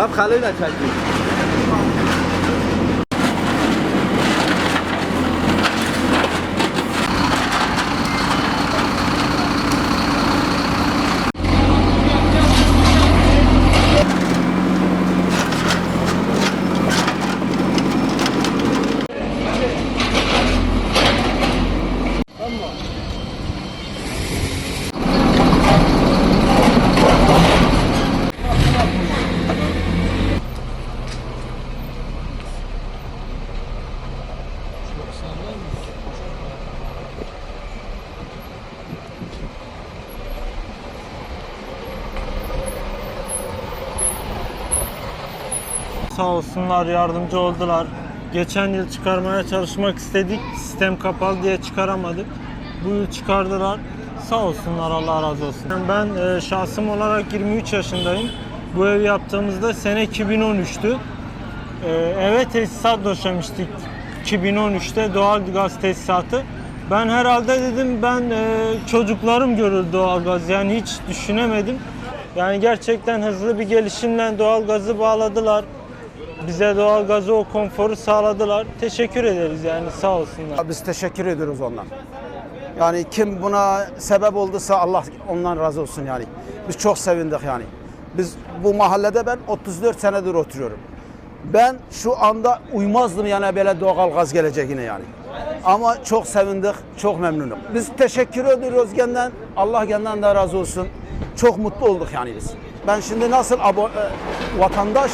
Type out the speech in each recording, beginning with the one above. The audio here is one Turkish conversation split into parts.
Hep kalıyla çekiyor. Sağ olsunlar yardımcı oldular. Geçen yıl çıkarmaya çalışmak istedik. Sistem kapalı diye çıkaramadık. Bu yıl çıkardılar. Sağ olsunlar Allah razı olsun. Ben e, şahsım olarak 23 yaşındayım. Bu ev yaptığımızda sene 2013'tü. E, eve tesisat döşemiştik 2013'te doğal gaz tesisatı. Ben herhalde dedim ben e, çocuklarım görür doğal gaz yani hiç düşünemedim. Yani gerçekten hızlı bir gelişimle doğal gazı bağladılar. Bize doğal gazı o konforu sağladılar. Teşekkür ederiz yani sağ olsunlar. Biz teşekkür ediyoruz ondan. Yani kim buna sebep olduysa Allah ondan razı olsun yani. Biz çok sevindik yani. Biz bu mahallede ben 34 senedir oturuyorum. Ben şu anda uymazdım yani böyle doğal gaz geleceğine yani. Ama çok sevindik, çok memnunum. Biz teşekkür ediyoruz genden. Allah genden de razı olsun. Çok mutlu olduk yani biz. Ben şimdi nasıl e, vatandaş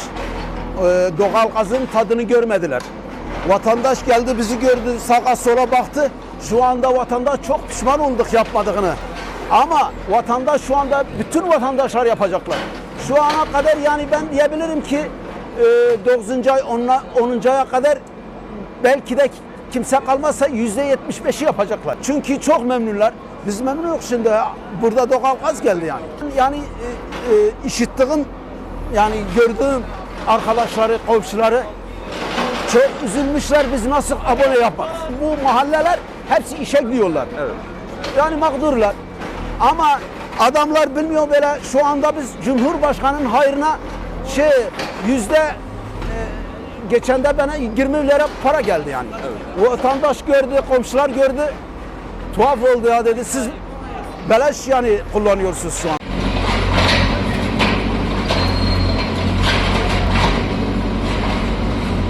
e, doğal gazın tadını görmediler. Vatandaş geldi bizi gördü sağa sola baktı. Şu anda vatandaş çok pişman olduk yapmadığını. Ama vatandaş şu anda bütün vatandaşlar yapacaklar. Şu ana kadar yani ben diyebilirim ki e, 9. ay 10. 10. aya kadar belki de kimse kalmazsa yüzde 75'i yapacaklar. Çünkü çok memnunlar. Biz memnunuz şimdi. Burada doğal gaz geldi yani. Yani e, e, işittiğim yani gördüğüm arkadaşları, komşuları çok üzülmüşler biz nasıl abone yaparız. Bu mahalleler hepsi işe gidiyorlar. Evet. Yani mağdurlar. Ama adamlar bilmiyor böyle şu anda biz Cumhurbaşkanı'nın hayrına şey yüzde e, geçen de bana 20 lira para geldi yani. O vatandaş gördü, komşular gördü. Tuhaf oldu ya dedi. Siz beleş yani kullanıyorsunuz şu an.